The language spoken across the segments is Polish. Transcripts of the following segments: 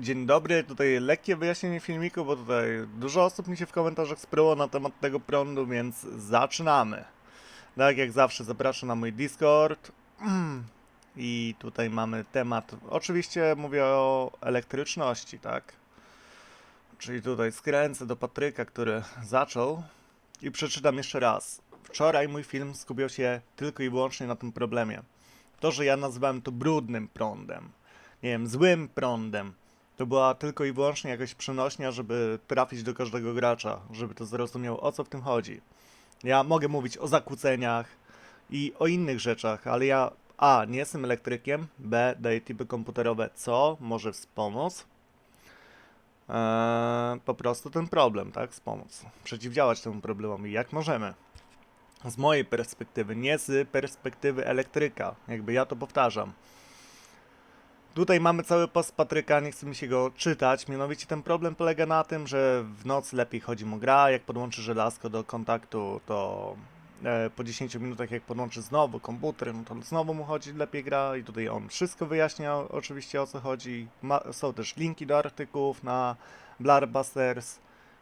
Dzień dobry, tutaj lekkie wyjaśnienie filmiku, bo tutaj dużo osób mi się w komentarzach spryło na temat tego prądu, więc zaczynamy. Tak jak zawsze zapraszam na mój Discord. I tutaj mamy temat, oczywiście mówię o elektryczności, tak? Czyli tutaj skręcę do Patryka, który zaczął i przeczytam jeszcze raz. Wczoraj mój film skupiał się tylko i wyłącznie na tym problemie. To, że ja nazywałem to brudnym prądem, nie wiem, złym prądem, to była tylko i wyłącznie jakaś przenośnia, żeby trafić do każdego gracza, żeby to zrozumiał o co w tym chodzi. Ja mogę mówić o zakłóceniach i o innych rzeczach, ale ja A. nie jestem elektrykiem, B. daję typy komputerowe, co może wspomóc eee, po prostu ten problem, tak? Wspomóc. Przeciwdziałać temu problemowi jak możemy. Z mojej perspektywy, nie z perspektywy elektryka. Jakby ja to powtarzam. Tutaj mamy cały post Patryka, nie chce mi się go czytać. Mianowicie ten problem polega na tym, że w nocy lepiej chodzi mu gra. Jak podłączy żelazko do kontaktu, to e, po 10 minutach, jak podłączy znowu komputer, no to znowu mu chodzi lepiej gra. I tutaj on wszystko wyjaśnia, oczywiście o co chodzi. Ma, są też linki do artykułów na Blarbusters,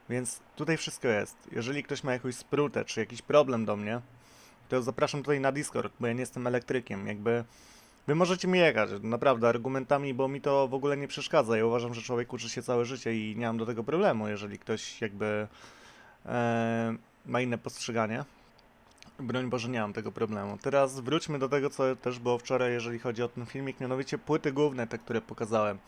więc tutaj wszystko jest. Jeżeli ktoś ma jakąś sprutę czy jakiś problem do mnie, to zapraszam tutaj na Discord, bo ja nie jestem elektrykiem. Jakby Wy możecie mi jechać, naprawdę, argumentami, bo mi to w ogóle nie przeszkadza. Ja uważam, że człowiek uczy się całe życie i nie mam do tego problemu, jeżeli ktoś jakby e, ma inne postrzeganie. Broń Boże, nie mam tego problemu. Teraz wróćmy do tego, co też było wczoraj, jeżeli chodzi o ten filmik, mianowicie płyty główne, te, które pokazałem.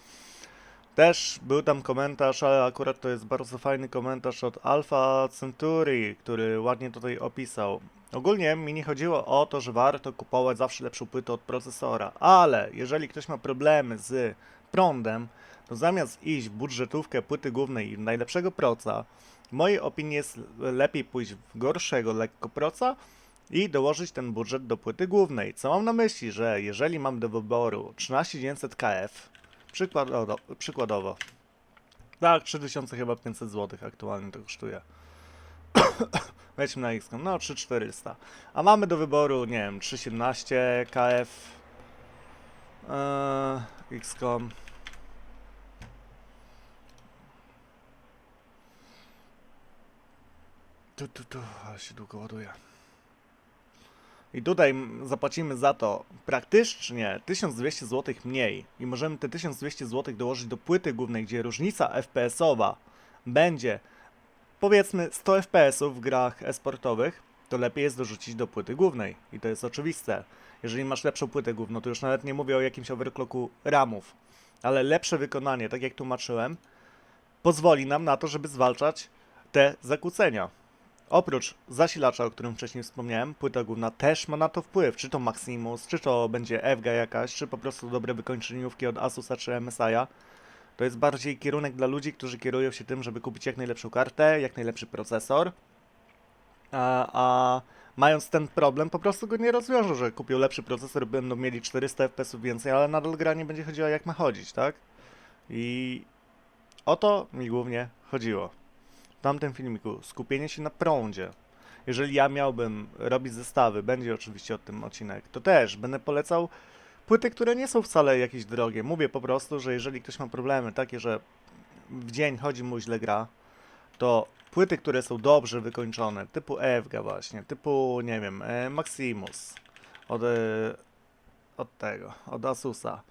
Też był tam komentarz, ale akurat to jest bardzo fajny komentarz od Alpha Centauri, który ładnie tutaj opisał. Ogólnie mi nie chodziło o to, że warto kupować zawsze lepszą płytę od procesora, ale jeżeli ktoś ma problemy z prądem, to zamiast iść w budżetówkę płyty głównej i najlepszego proca, w mojej opinii jest lepiej pójść w gorszego lekko proca i dołożyć ten budżet do płyty głównej. Co mam na myśli, że jeżeli mam do wyboru 13900 KF, przykładowo, przykładowo tak, 3500 chyba 500 zł aktualnie to kosztuje. Wejdźmy na XCOM, no 3400. A mamy do wyboru, nie wiem, 317 KF eee, XCOM. Tu, tu, tu, ale się długo ładuje. I tutaj zapłacimy za to praktycznie 1200 zł mniej i możemy te 1200 zł dołożyć do płyty głównej, gdzie różnica FPS-owa będzie powiedzmy 100 FPS-ów w grach esportowych, to lepiej jest dorzucić do płyty głównej. I to jest oczywiste. Jeżeli masz lepszą płytę główną, to już nawet nie mówię o jakimś overclocku ramów, ale lepsze wykonanie, tak jak tłumaczyłem, pozwoli nam na to, żeby zwalczać te zakłócenia. Oprócz zasilacza, o którym wcześniej wspomniałem, płyta główna też ma na to wpływ. Czy to Maximus, czy to będzie FGA jakaś, czy po prostu dobre wykończeniówki od Asusa czy MSI'a. To jest bardziej kierunek dla ludzi, którzy kierują się tym, żeby kupić jak najlepszą kartę, jak najlepszy procesor. A, a mając ten problem, po prostu go nie rozwiążą, że kupią lepszy procesor, będą mieli 400 FPS więcej, ale nadal gra nie będzie chodziła jak ma chodzić, tak? I o to mi głównie chodziło. W tamtym filmiku skupienie się na prądzie. Jeżeli ja miałbym robić zestawy, będzie oczywiście o tym odcinek, to też będę polecał płyty, które nie są wcale jakieś drogie. Mówię po prostu, że jeżeli ktoś ma problemy takie, że w dzień chodzi mu źle gra, to płyty, które są dobrze wykończone, typu EFGA właśnie, typu, nie wiem, e, Maximus, od, e, od tego, od Asusa,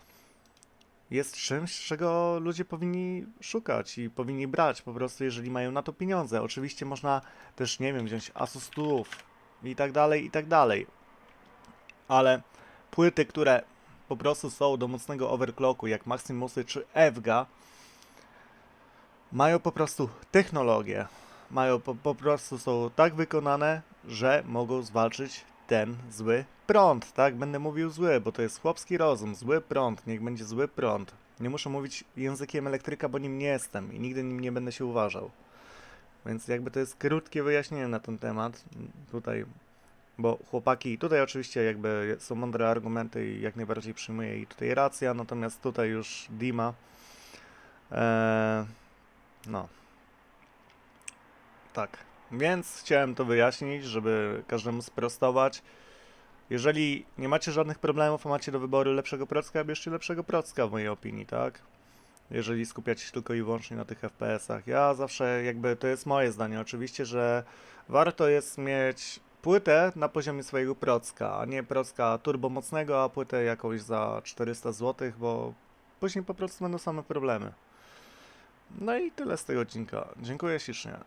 jest czymś, czego ludzie powinni szukać i powinni brać po prostu, jeżeli mają na to pieniądze. Oczywiście można też, nie wiem, wziąć Asus TUF i tak dalej, i tak dalej. Ale płyty, które po prostu są do mocnego overclocku, jak Maximusy czy EFGA, mają po prostu technologię, mają po, po prostu są tak wykonane, że mogą zwalczyć ten zły prąd, tak? Będę mówił zły, bo to jest chłopski rozum, zły prąd, niech będzie zły prąd. Nie muszę mówić językiem elektryka, bo nim nie jestem i nigdy nim nie będę się uważał. Więc jakby to jest krótkie wyjaśnienie na ten temat. Tutaj bo chłopaki, tutaj oczywiście jakby są mądre argumenty i jak najbardziej przyjmuję i tutaj racja, natomiast tutaj już Dima. Eee, no. Tak. Więc chciałem to wyjaśnić, żeby każdemu sprostować. Jeżeli nie macie żadnych problemów, a macie do wyboru lepszego procka, bierzcie lepszego procka w mojej opinii, tak? jeżeli skupiać się tylko i wyłącznie na tych FPS-ach. Ja zawsze jakby, to jest moje zdanie oczywiście, że warto jest mieć płytę na poziomie swojego procka, a nie procka turbomocnego, a płytę jakąś za 400 zł, bo później po prostu będą same problemy. No i tyle z tego odcinka. Dziękuję ślicznie.